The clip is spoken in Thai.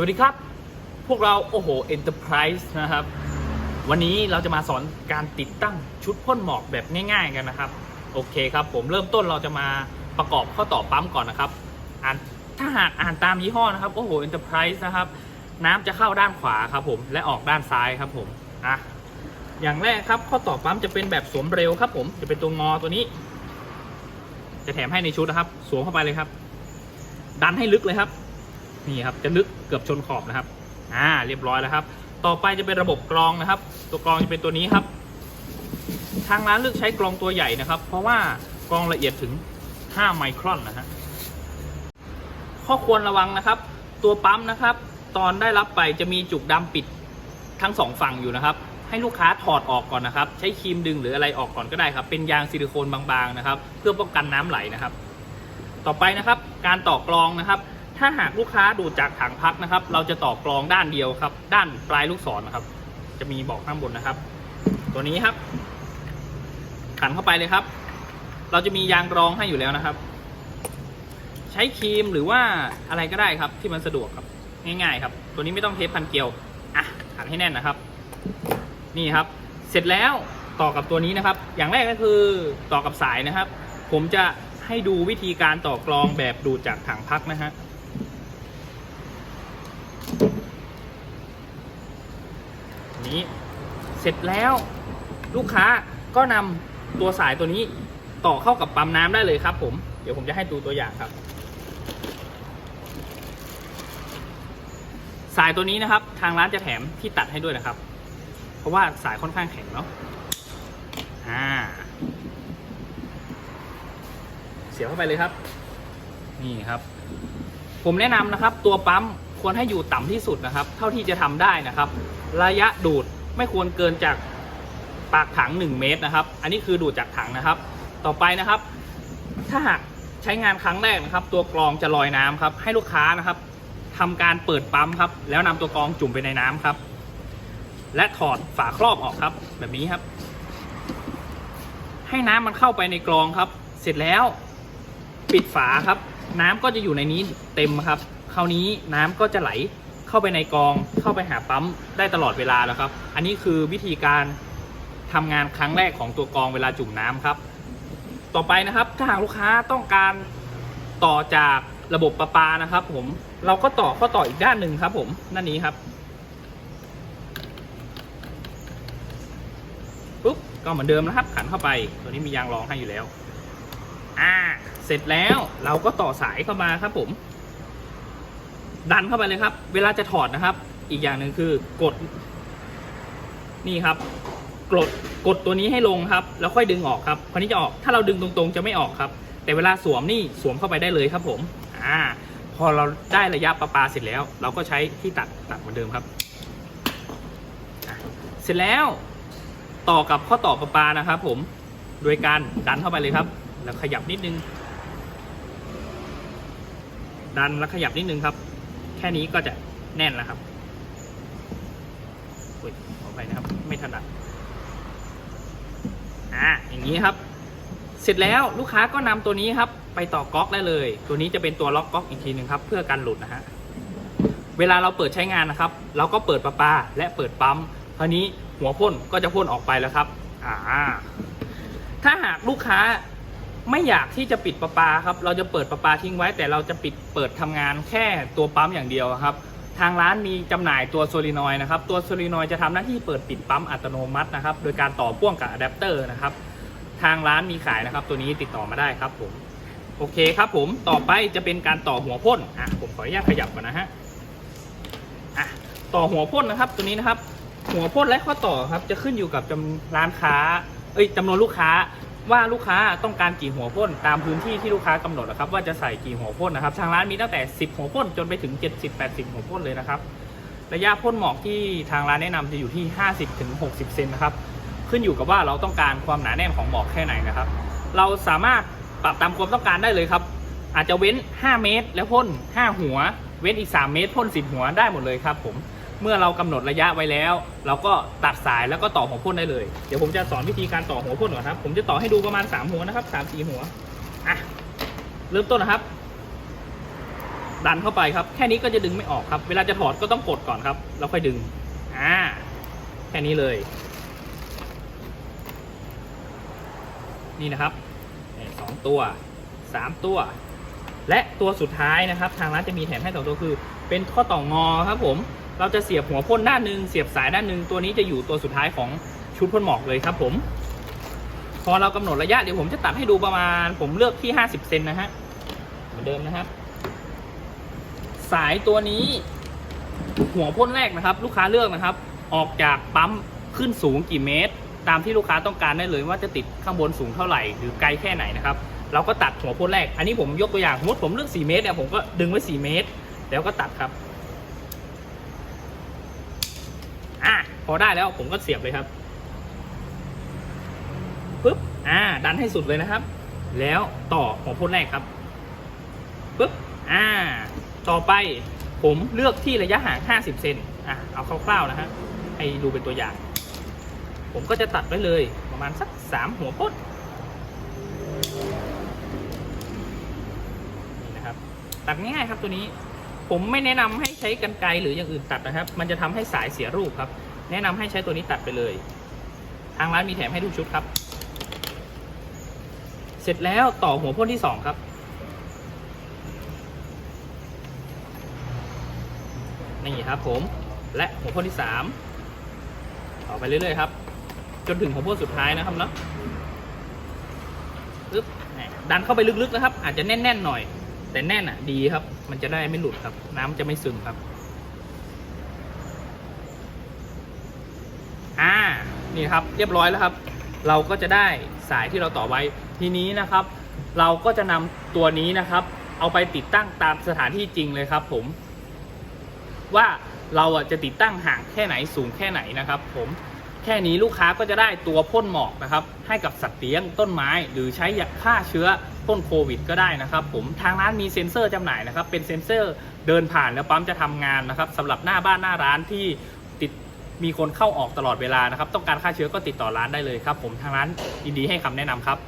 วัสดีครับ พวกเราโอ้โห Enterprise นะครับ วันนี้เราจะมาสอนการติดตั้งชุดพ่นหมอกแบบง่าย ๆ กันนะครับ โอเคครับ ผมเริ่มต้นเราจะมาประกอบข้อต่อปั๊มก่อนนะครับอ่านถ้าหากอ่านตามยี่ห้อนะครับโอ้โห Enterprise นะครับ น้ำจะเข้าด้านขวาครับผมและออกด้านซ้ายครับผมอะอย่างแรกครับข้อต่อปั๊มจะเป็นแบบสวมเร็วครับ ผมจะเป็นตัวงอตัวนี้ จะแถมให้ในชุดนะครับ สวมเข้าไปเลยครับ ดันให้ลึกเลยครับ นี่ครับจะลึกเกือบชนขอบนะครับอ่าเรียบร้อยแล้วครับ ต่อไปจะเป็นระบบกรองนะครับ ตัวกรองจะเป็นตัวนี้ครับ ทางร้านเลือกใช้กรองตัวใหญ่นะครับ เพราะว่ากรองละเอียดถึง 5 ไมครอนนะฮะข้อควรระวังนะครับ ตัวปั๊มนะครับ ตอนได้รับไปจะมีจุกดำปิดทั้งสองฝั่งอยู่นะครับ ให้ลูกค้าถอดออกก่อนนะครับ ใช้ครีมดึงหรืออะไรออกก่อนก็ได้ครับ เป็นยางซิลิโคนบางๆนะครับ เพื่อป้องกันน้ำไหลนะครับ ต่อไปนะครับ การต่อกรองนะครับ ถ้าหากลูกค้าดูจากถังพักนะครับ เราจะต่อกรองด้านเดียวครับ ด้านปลายลูกศรนะครับ จะมีบอกข้างบนนะครับ ตัวนี้ครับ ขันเข้าไปเลยครับ เราจะมียางรองให้อยู่แล้วนะครับ ใช้ครีมหรือว่าอะไรก็ได้ครับ ที่มันสะดวกครับ ง่ายๆ ครับ ตัวนี้ไม่ต้องเทปพันเกลียวอะขันให้แน่นนะครับ นี่ครับ เสร็จแล้วต่อกับตัวนี้นะครับ อย่างแรกก็คือต่อกับสายนะครับ ผมจะให้ดูวิธีการต่อกรองแบบดูดจากถังพักนะฮะ นี้ เสร็จแล้วลูกค้าก็นำตัวสายตัวนี้ต่อเข้ากับปั๊มน้ำได้เลยครับ ผมเดี๋ยวผมจะให้ดูตัวอย่างครับ สายตัวนี้นะครับ ทางร้านจะแถมที่ตัดให้ด้วยนะครับ เพราะว่าสายค่อนข้างแข็งเนาะอ่า เสียบเข้าไปเลยครับ นี่ครับ ผมแนะนำนะครับ ตัวปั๊ม ควรให้อยู่ต่ำที่สุดนะครับ เท่าที่จะทำได้นะครับ ระยะดูดไม่ควรเกินจากปากถัง 1 เมตรนะครับ อันนี้คือดูดจากถังนะครับ ต่อไปนะครับ ถ้าหากใช้งานครั้งแรกนะครับ ตัวกรองจะลอยน้ำครับ ให้ลูกค้านะครับทำการเปิดปั๊มครับ แล้วนำตัวกรองจุ่มไปในน้ำครับ และถอดฝาครอบออกครับ แบบนี้ครับ ให้น้ำมันเข้าไปในกรองครับ เสร็จแล้ว ปิดฝาครับ น้ำก็จะอยู่ในนี้เต็มครับ ราวนี้น้ำก็จะไหลเข้าไปในกองเข้าไปหาปั๊มได้ตลอดเวลาแล้วครับ อันนี้คือวิธีการทำงานครั้งแรกของตัวกองเวลาจุ่มน้ำครับ ต่อไปนะครับถ้าหากลูกค้าต้องการต่อจากระบบประปานะครับ ผมเราก็ต่อข้อต่ออีกด้านหนึ่งครับ ผมด้านนี้ครับปุ๊บก็เหมือนเดิมนะครับ ขันเข้าไป ตัวนี้มียางรองให้อยู่แล้ว อ่า เสร็จแล้วเราก็ต่อสายเข้ามาครับผม ดันเข้าไปเลยครับ เวลาจะถอดนะครับ อีกอย่างหนึ่งคือกด นี่ครับ กดกดตัวนี้ให้ลงครับ แล้วค่อยดึงออกครับคราวนี้จะออก ถ้าเราดึงตรงๆ จะไม่ออกครับ แต่เวลาสวมนี่สวมเข้าไปได้เลยครับ ผมอ่าพอเราได้ระยะประปาเสร็จแล้ว เราก็ใช้ที่ตัดตัดเหมือนเดิมครับ เสร็จแล้วต่อกับข้อต่อประปานะครับผมโดยการดันเข้าไปเลยครับ แล้วขยับนิดนึง ดันแล้วขยับนิดนึงครับ แค่นี้ก็จะแน่นแล้วครับอุ้ยขอไปนะครับ ไม่ถนัดอ่าอย่างนี้ครับ เสร็จแล้วลูกค้าก็นำตัวนี้ครับ ไปต่อก๊อกได้เลย ตัวนี้จะเป็นตัวล็อกก๊อกอีกทีหนึ่งครับ เพื่อการหลุดนะฮะเวลาเราเปิดใช้งานนะครับ เราก็เปิดประปาและเปิดปั๊มคราวนี้หัวพ่นก็จะพ่นออกไปแล้วครับ อ่า ถ้าหากลูกค้า ไม่อยากที่จะปิดประปาครับ เราจะเปิดประปาทิ้งไว้ แต่เราจะปิดเปิดทำงานแค่ตัวปั๊มอย่างเดียวครับ ทางร้านมีจำหน่ายตัวโซลินอยด์นะครับ ตัวโซลินอยด์จะทำหน้าที่เปิดปิดปั๊มอัตโนมัตินะครับ โดยการต่อพ่วงกับอะแดปเตอร์นะครับ ทางร้านมีขายนะครับ ตัวนี้ติดต่อมาได้ครับผม โอเคครับผม ต่อไปจะเป็นการต่อหัวพ่น อะ ผมขออนุญาตขยับก่อนนะฮะ อะ ต่อหัวพ่นนะครับ ตัวนี้นะครับ หัวพ่นและข้อต่อครับ จะขึ้นอยู่กับจำร้านค้า เอ้ยจำนวนลูกค้า ว่าลูกค้าต้องการกี่หัวพ่นตามพื้นที่ที่ลูกค้ากำหนดนะครับว่าจะใส่กี่หัวพ่นนะครับทางร้านมีตั้งแต่ 10 หัวพ่นจนไปถึง 70-80 หัวพ่นเลยนะครับระยะพ่นหมอกที่ทางร้านแนะนำจะอยู่ที่ 50-60 เซนนะครับขึ้นอยู่กับว่าเราต้องการความหนาแน่นของหมอกแค่ไหนนะครับ เราสามารถปรับตามความต้องการได้เลยครับ อาจจะเว้น 5 เมตร แล้วพ่น 5 หัว เว้นอีก 3 เมตรพ่น 10 หัวได้หมดเลยครับผม เมื่อเรากำหนดระยะไว้แล้ว เราก็ตัดสายแล้วก็ต่อหัวพ่นได้เลย เดี๋ยวผมจะสอนวิธีการต่อหัวพ่นก่อนครับ ผมจะต่อให้ดูประมาณ 3 หัวนะครับ3 4หัวอะเริ่มต้นนะครับ ดันเข้าไปครับ แค่นี้ก็จะดึงไม่ออกครับ เวลาจะถอดก็ต้องกดก่อนครับแล้วค่อยดึงอ่าแค่นี้เลย นี่นะครับสองตัวสามตัว และตัวสุดท้ายนะครับ ทางร้านจะมีแถมให้สองตัวคือ เป็นข้อต่องอครับผม เราจะเสียบหัวพ่นด้านหนึ่งเสียบสายด้านหนึ่งตัวนี้จะอยู่ตัวสุดท้ายของชุดพ่นหมอกเลยครับ ผม พอเรากำหนดระยะเดี๋ยวผมจะตัดให้ดูประมาณ ผมเลือกที่ 50 เซนนะฮะเหมือนเดิมนะครับ สายตัวนี้ หัวพ่นแรกนะครับ ลูกค้าเลือกนะครับ ออกจากปั๊มขึ้นสูงกี่เมตร ตามที่ลูกค้าต้องการได้เลยว่าจะติดข้างบนสูงเท่าไหร่หรือไกลแค่ไหนนะครับเราก็ตัดหัวพ่นแรก อันนี้ผมยกตัวอย่างสมมติผมเลือก 4 เมตรเนี่ยผมก็ดึงไว้ 4 เมตร แล้วก็ตัดครับ อะพอได้แล้วผมก็เสียบเลยครับปึ๊บอ่า ดันให้สุดเลยนะครับ แล้วต่อหัวพ่นแรกครับปึ๊บอ่า ต่อไปผมเลือกที่ระยะห่าง 50 เซนอะเอาคร่าวๆนะฮะให้ดูเป็นตัวอย่าง ผมก็จะตัดไว้เลยประมาณสัก 3 หัวพ่นนี่นะครับ ตัดง่ายๆครับตัวนี้ ผมไม่แนะนำให้ใช้กันไกรหรืออย่างอื่นตัดนะครับ มันจะทำให้สายเสียรูปครับ แนะนำให้ใช้ตัวนี้ตัดไปเลย ทางร้านมีแถมให้ทุกชุดครับ เสร็จแล้วต่อหัวพ่นที่สองครับ นี่ครับผม และหัวพ่นที่สามต่อไปเรื่อยๆครับ จนถึงหัวพ่นสุดท้ายนะครับเนาะปึ๊บดันเข้าไปลึกๆนะครับ อาจจะแน่นๆหน่อย แต่แน่นอะดีครับ มันจะได้ไม่หลุดครับ น้ำจะไม่ซึมครับ อ่า นี่ครับ เรียบร้อยแล้วครับ เราก็จะได้สายที่เราต่อไว้ ทีนี้นะครับ เราก็จะนำตัวนี้นะครับ เอาไปติดตั้งตามสถานที่จริงเลยครับ ผม ว่าเราจะติดตั้งห่างแค่ไหนสูงแค่ไหนนะครับ ผม ค่นี้ลูกค้าก็จะได้ตัวพ่นหมอกนะครับ ให้กับสัตว์เลี้ยงต้นไม้ หรือใช้ยาฆ่าเชื้อต้นโควิดก็ได้นะครับ ผมทางร้านมีเซ็นเซอร์จำหน่ายนะครับ เป็นเซ็นเซอร์เดินผ่านแล้วปั๊มจะทำงานนะครับสำหรับหน้าบ้านหน้าร้านที่ติดมีคนเข้าออกตลอดเวลานะครับ ต้องการฆ่าเชื้อก็ติดต่อร้านได้เลยครับ ผมทางร้านยินดีให้คำแนะนำครับ